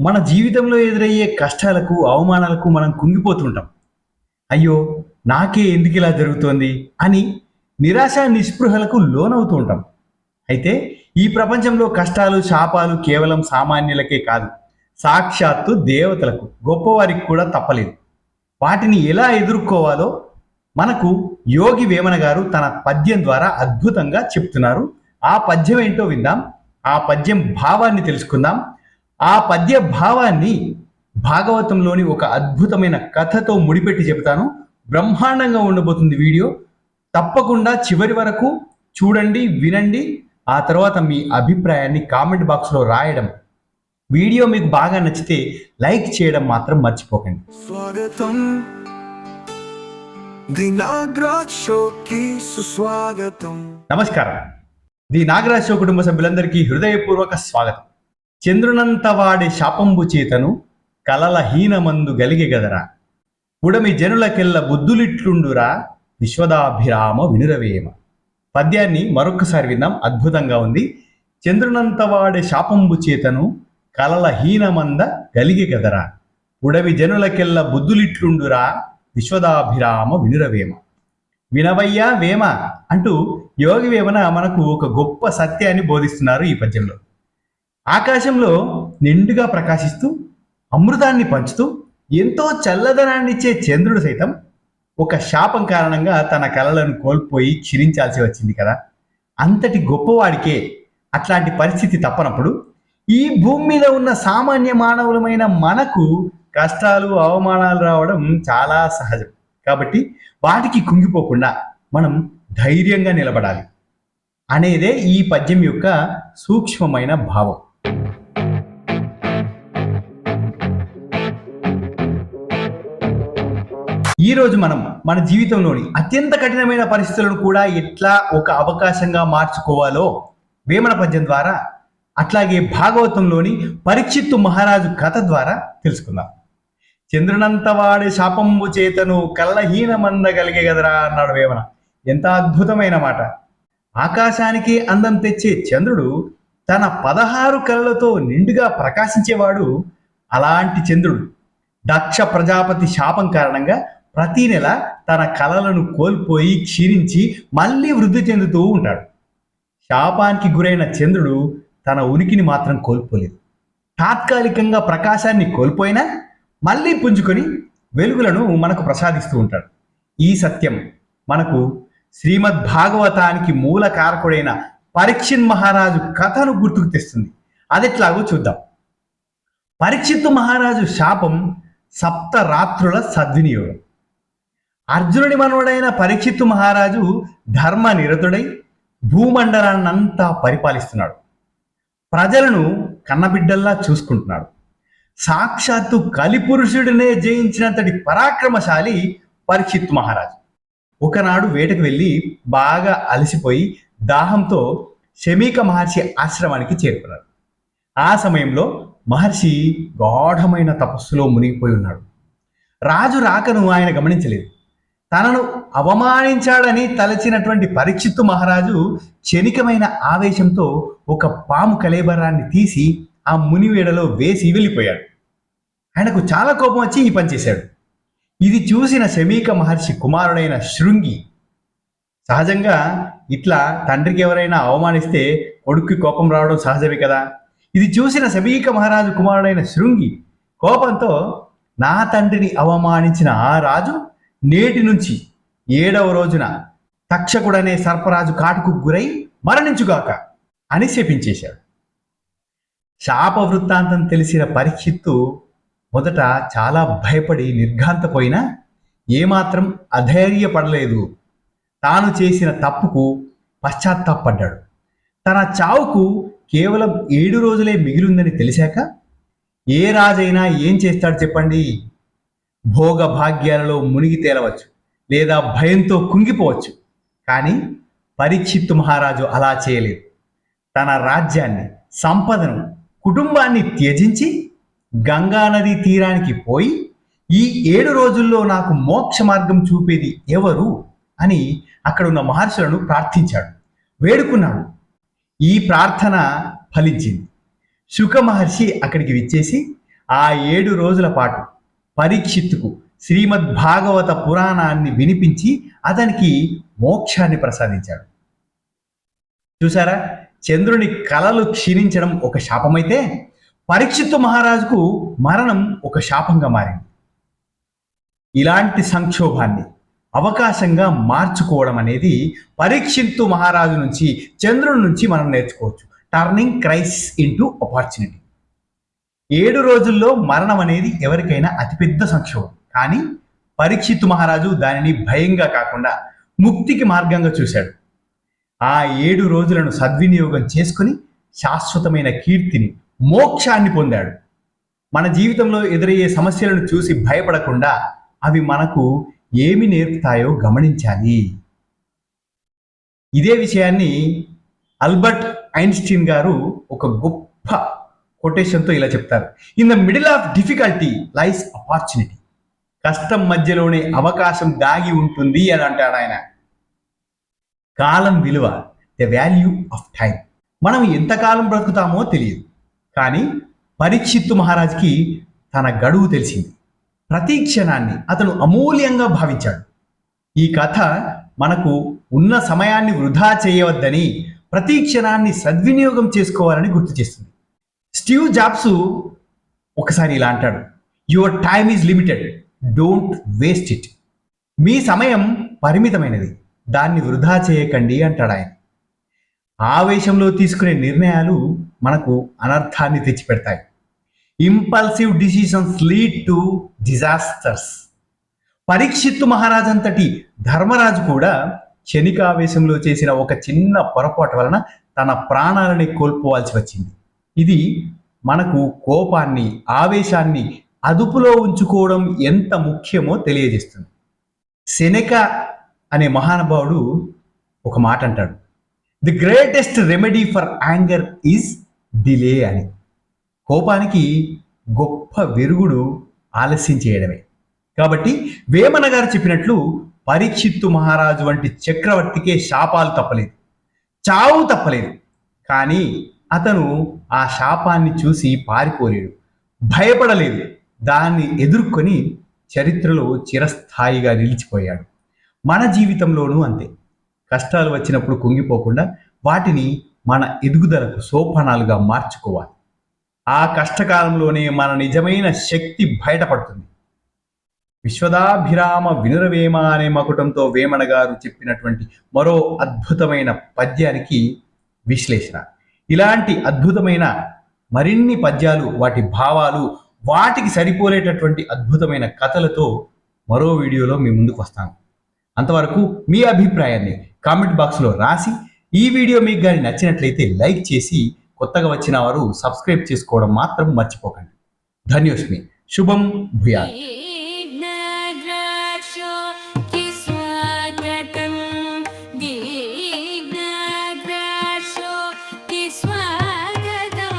మన జీవితంలో ఎదురయ్యే కష్టాలకు అవమానాలకు మనం కుంగిపోతుంటాం. అయ్యో నాకే ఎందుకు ఇలా జరుగుతోంది? అని నిరాశ నిస్పృహలకు లోనవుతూ ఉంటాం. అయితే ఈ ప్రపంచంలో కష్టాలు శాపాలు కేవలం సామాన్యులకే కాదు సాక్షాత్తు దేవతలకు గొప్పవారికి కూడా తప్పలేదు. వాటిని ఎలా ఎదుర్కోవాలో మనకు యోగి వేమన గారు తన పద్యం ద్వారా అద్భుతంగా చెప్తున్నారు. ఆ పద్యం ఏంటో విందాం. ఆ పద్యం భావాన్ని తెలుసుకుందాం. ఆ పద్య భావాన్ని భాగవతంలోని ఒక అద్భుతమైన కథతో ముడిపెట్టి చెబుతాను. బ్రహ్మాండంగా ఉండబోతుంది వీడియో. తప్పకుండా చివరి వరకు చూడండి వినండి. ఆ తర్వాత మీ అభిప్రాయాన్ని కామెంట్ బాక్స్లో రాయడం. వీడియో మీకు బాగా నచ్చితే లైక్ చేయడం మాత్రం మర్చిపోకండి. స్వాగతం. దినాగ్రాజ్ షోకి సుస్వాగతం. నమస్కారం. ది నాగరాజ్ షో కుటుంబ సభ్యులందరికీ హృదయపూర్వక స్వాగతం. చంద్రునంత వాడి శాపంబు చేతను కలల హీనమందు గలిగే గదరా. ఉడమి జనులకెల్ల బుద్ధులిట్లుండురా విశ్వదాభిరామ వినురవేమ. పద్యాన్ని మరొకసారి విన్నాం అద్భుతంగా ఉంది. చంద్రునంత వాడి శాపంబు చేతను కలల హీనమంద గలిగే గదరా. ఉడమి జనులకెల్ల బుద్ధులిట్లుండురా విశ్వదాభిరామ వినురవేమ. వినవయ్యా వేమ అంటూ యోగి వేమన మనకు ఒక గొప్ప సత్యాన్ని బోధిస్తున్నారు ఈ పద్యంలో. ఆకాశంలో నిండుగా ప్రకాశిస్తూ అమృతాన్ని పంచుతూ ఎంతో చల్లదనాన్నిచ్చే చంద్రుడు సైతం ఒక శాపం కారణంగా తన కలలను కోల్పోయి క్షీణించాల్సి వచ్చింది కదా. అంతటి గొప్పవాడికే అట్లాంటి పరిస్థితి తప్పనప్పుడు ఈ భూమి మీద ఉన్న సామాన్య మానవులమైన మనకు కష్టాలు అవమానాలు రావడం చాలా సహజం. కాబట్టి వాటికి కుంగిపోకుండా మనం ధైర్యంగా నిలబడాలి అనేదే ఈ పద్యం యొక్క సూక్ష్మమైన భావం. ఈ రోజు మనం మన జీవితంలోని అత్యంత కఠినమైన పరిస్థితులను కూడా ఎట్లా ఒక అవకాశంగా మార్చుకోవాలో వేమన పద్యం ద్వారా అట్లాగే భాగవతంలోని పరీక్షిత్తు మహారాజు కథ ద్వారా తెలుసుకుందాం. చంద్రునంత వాడే శాపంబు చేతను కళ్ళహీనమందగలిగే కదరా అన్నాడు వేమన. ఎంత అద్భుతమైన మాట. ఆకాశానికి అందం తెచ్చే చంద్రుడు తన పదహారు కళ్ళతో నిండుగా ప్రకాశించేవాడు అలాంటి చంద్రుడు. దక్ష ప్రజాపతి శాపం కారణంగా ప్రతి నెల తన కళలను కోల్పోయి క్షీణించి మళ్ళీ వృద్ధి చెందుతూ ఉంటాడు. శాపానికి గురైన చంద్రుడు తన ఉనికిని మాత్రం కోల్పోలేదు. తాత్కాలికంగా ప్రకాశాన్ని కోల్పోయినా మళ్ళీ పుంజుకొని వెలుగులను మనకు ప్రసాదిస్తూ ఉంటాడు. ఈ సత్యం మనకు శ్రీమద్ భాగవతానికి మూల కారకుడైన పరీక్షిన్ మహారాజు కథను గుర్తుకు తెస్తుంది. అదెట్లాగో చూద్దాం. పరీక్షిత్ మహారాజు శాపం సప్త రాత్రుల సద్వినియోగం. అర్జునుడి మనవడైన పరీక్షిత్తు మహారాజు ధర్మ నిరతుడై భూమండలాన్నంతా పరిపాలిస్తున్నాడు. ప్రజలను కన్నబిడ్డల్లా చూసుకుంటున్నాడు. సాక్షాత్తు కలిపురుషుడినే జయించినంతటి పరాక్రమశాలి పరీక్షిత్ మహారాజు. ఒకనాడు వేటకు వెళ్ళి బాగా అలసిపోయి దాహంతో శమీక మహర్షి ఆశ్రమానికి చేరుకున్నాడు. ఆ సమయంలో మహర్షి గాఢమైన తపస్సులో మునిగిపోయి ఉన్నాడు. రాజు రాకను ఆయన గమనించలేదు. తనను అవమానించాడని తలచినటువంటి పరీక్షిత్తు మహారాజు క్షణికమైన ఆవేశంతో ఒక పాము కలేబరాన్ని తీసి ఆ మునివేడలో వేసి వెళ్ళిపోయాడు. ఆయనకు చాలా కోపం వచ్చి ఈ పని చేశాడు. ఇది చూసిన శమీక మహర్షి కుమారుడైన శృంగి సహజంగా ఇట్లా తండ్రికి ఎవరైనా అవమానిస్తే కొడుక్కి కోపం రావడం సహజమే కదా? ఇది చూసిన శమీక మహారాజు కుమారుడైన శృంగి కోపంతో నా తండ్రిని అవమానించిన ఆ రాజు నేటి నుంచి ఏడవ రోజున తక్షకుడనే సర్పరాజు కాటుకు గురై మరణించుగాక అని శపించేశాడు. శాప వృత్తాంతం తెలిసిన పరీక్షిత్తు మొదట చాలా భయపడి నిర్ఘాంతపోయినా ఏమాత్రం అధైర్యపడలేదు. తాను చేసిన తప్పుకు పశ్చాత్తాపడ్డాడు. తన చావుకు కేవలం ఏడు రోజులే మిగిలిందని తెలిసాక ఏ రాజైనా ఏం చేస్తాడు చెప్పండి? భోగ భాగ్యాలలో మునిగి తేలవచ్చు లేదా భయంతో కుంగిపోవచ్చు. కానీ పరీక్షిత్ మహారాజు అలా చేయలేదు. తన రాజ్యాన్ని సంపదను కుటుంబాన్ని త్యజించి గంగానది తీరానికి పోయి ఈ ఏడు రోజుల్లో నాకు మోక్ష మార్గం చూపేది ఎవరు అని అక్కడ ఉన్న మహర్షులను ప్రార్థించాడు. వేడుకున్నాడు. ఈ ప్రార్థన ఫలించింది. శుక మహర్షి అక్కడికి విచ్చేసి ఆ ఏడు రోజుల పాటు పరీక్షిత్తుకు శ్రీమద్ భాగవత పురాణాన్ని వినిపించి అతనికి మోక్షాన్ని ప్రసాదించాడు. చూసారా చంద్రుని కలలు క్షీణించడం ఒక శాపమైతే పరీక్షిత్తు మహారాజుకు మరణం ఒక శాపంగా మారింది. ఇలాంటి సంక్షోభాన్ని అవకాశంగా మార్చుకోవడం అనేది పరీక్షిత్తు మహారాజు నుంచి చంద్రుడి నుంచి మనం నేర్చుకోవచ్చు. టర్నింగ్ క్రైసిస్ ఇంటూ ఆపర్చునిటీ ఏడు రోజుల్లో మరణం అనేది ఎవరికైనా అతిపెద్ద సంక్షోభం. కానీ పరీక్షిత్ మహారాజు దానిని భయంగా కాకుండా ముక్తికి మార్గంగా చూశాడు. ఆ ఏడు రోజులను సద్వినియోగం చేసుకుని శాశ్వతమైన కీర్తిని మోక్షాన్ని పొందాడు. మన జీవితంలో ఎదురయ్యే సమస్యలను చూసి భయపడకుండా అవి మనకు ఏమి నేర్పుతాయో గమనించాలి. ఇదే విషయాన్ని అల్బర్ట్ ఐన్స్టీన్ గారు ఒక గొప్ప కొటేషన్తో ఇలా చెప్తారు. In the middle of difficulty lies opportunity కష్టం మధ్యలోనే అవకాశం దాగి ఉంటుంది అని అంటాడు ఆయన. కాలం విలువ ద వాల్యూ ఆఫ్ టైం మనం ఎంతకాలం బ్రతుకుతామో తెలియదు. కానీ పరీక్షిత్తు మహారాజ్కి తన గడువు తెలిసింది. ప్రతి క్షణాన్ని అతను అమూల్యంగా భావించాడు. ఈ కథ మనకు ఉన్న సమయాన్ని వృధా చేయవద్దని ప్రతి క్షణాన్ని సద్వినియోగం చేసుకోవాలని గుర్తు చేస్తుంది. స్టీవ్ జాబ్స్ ఒకసారి ఇలా అంటాడు your time is limited don't waste it మీ సమయం పరిమితమైనది. దాన్ని వృధా చేయకండి అంటాడు ఆయన. ఆవేశంలో తీసుకునే నిర్ణయాలు మనకు అనర్థాన్ని తెచ్చిపెడతాయి. Impulsive decisions lead to disasters Parikshit Maharaj అంతటి ధర్మరాజు కూడా క్షణికావేశంలో చేసిన ఒక చిన్న పొరపాటు వలన తన ప్రాణాలని కోల్పోవాల్సి వచ్చింది. ఇది మనకు కోపాన్ని ఆవేశాన్ని అదుపులో ఉంచుకోవడం ఎంత ముఖ్యమో తెలియజేస్తుంది. సెనెక అనే మహానుభావుడు ఒక మాట అంటాడు. The greatest remedy for anger is delay అని. కోపానికి గొప్ప వెరుగుడు ఆలస్యం చేయడమే. కాబట్టి వేమన గారు చెప్పినట్లు పరీక్షిత్తు మహారాజు వంటి చక్రవర్తికే శాపాలు తప్పలేదు. చావు తప్పలేదు. కానీ అతను ఆ శాపాన్ని చూసి పారిపోలేడు. భయపడలేదు. దాన్ని ఎదుర్కొని చరిత్రలో చిరస్థాయిగా నిలిచిపోయాడు. మన జీవితంలోనూ అంతే. కష్టాలు వచ్చినప్పుడు కుంగిపోకుండా వాటిని మన ఎదుగుదలకు సోపానాలుగా మార్చుకోవాలి. ఆ కష్టకాలంలోనే మన నిజమైన శక్తి బయటపడుతుంది. విశ్వదాభిరామ వినురవేమ అనే మకుటంతో వేమన గారు చెప్పినటువంటి మరో అద్భుతమైన పద్యానికి విశ్లేషణ. ఇలాంటి అద్భుతమైన మరిన్ని పద్యాలు వాటి భావాలు వాటికి సరిపోలేటటువంటి అద్భుతమైన కథలతో మరో వీడియోలో మీ ముందుకు వస్తాను. అంతవరకు మీ అభిప్రాయాన్ని కామెంట్ బాక్స్లో రాసి ఈ వీడియో మీకు కానీ నచ్చినట్లయితే లైక్ చేసి కొత్తగా వచ్చిన వారు సబ్స్క్రైబ్ చేసుకోవడం మాత్రం మర్చిపోకండి. ధన్యోస్మి. శుభం భూయా